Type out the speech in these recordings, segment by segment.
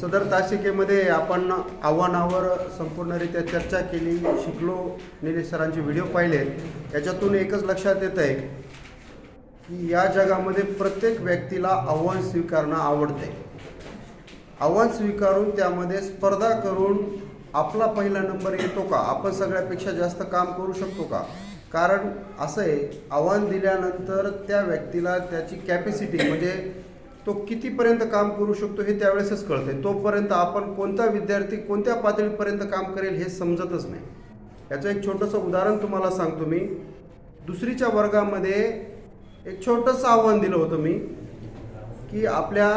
सदर तासिकेमध्ये आपण आव्हानावर संपूर्णरित्या चर्चा केली शिकलो निलेश सरांचे व्हिडिओ पाहिले. याच्यातून एकच लक्षात येत आहे की या जगामध्ये प्रत्येक व्यक्तीला आव्हान स्वीकारणं आवडते. आव्हान स्वीकारून त्यामध्ये स्पर्धा करून आपला पहिला नंबर येतो का? आपण सगळ्यापेक्षा जास्त काम करू शकतो का? कारण असं आहे आव्हान दिल्यानंतर त्या व्यक्तीला त्याची कॅपॅसिटी म्हणजे तो कितीपर्यंत काम करू शकतो हे त्यावेळेसच कळते तोपर्यंत आपण कोणता विद्यार्थी कोणत्या पातळीपर्यंत काम करेल हे समजतच नाही. याचं एक छोटंसं उदाहरण तुम्हाला सांगतो मी. दुसरीच्या वर्गामध्ये एक छोटंसं आव्हान दिलं होतं मी की आपल्या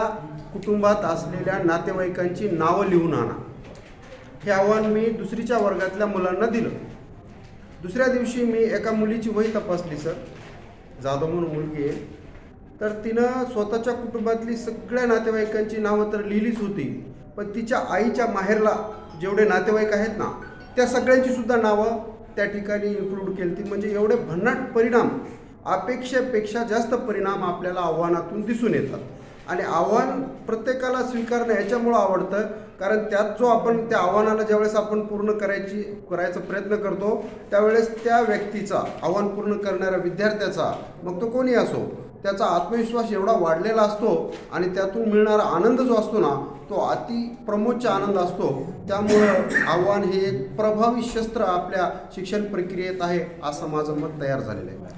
कुटुंबात असलेल्या नातेवाईकांची नावं लिहून आणा. हे आव्हान मी दुसरीच्या वर्गातल्या मुलांना दिलं. दुसऱ्या दिवशी मी एका मुलीची वही तपासली सर. जाधव म्हणून मुलगी आहे. तर तिनं स्वतःच्या कुटुंबातली सगळ्या नातेवाईकांची नावं तर लिहिलीच होती पण तिच्या आईच्या माहेरला जेवढे नातेवाईक आहेत ना त्या सगळ्यांची सुद्धा नावं त्या ठिकाणी इन्क्लूड केली ती म्हणजे एवढे भन्नाट परिणाम अपेक्षेपेक्षा जास्त परिणाम आपल्याला आव्हानातून दिसून येतात. आणि आव्हान प्रत्येकाला स्वीकारणं याच्यामुळं आवडतं कारण त्यात जो आपण त्या आव्हानाला ज्यावेळेस आपण पूर्ण करायची करायचा प्रयत्न करतो त्यावेळेस त्या व्यक्तीचा आव्हान पूर्ण करणाऱ्या विद्यार्थ्याचा मग तो कोणी असो त्याचा आत्मविश्वास एवढा वाढलेला असतो आणि त्यातून मिळणारा आनंद जो असतो ना तो अति प्रमोदच आनंद असतो. त्यामुळं आव्हान हे एक प्रभावी शस्त्र आपल्या शिक्षण प्रक्रियेत आहे असं माझं मत तयार झालेलं आहे.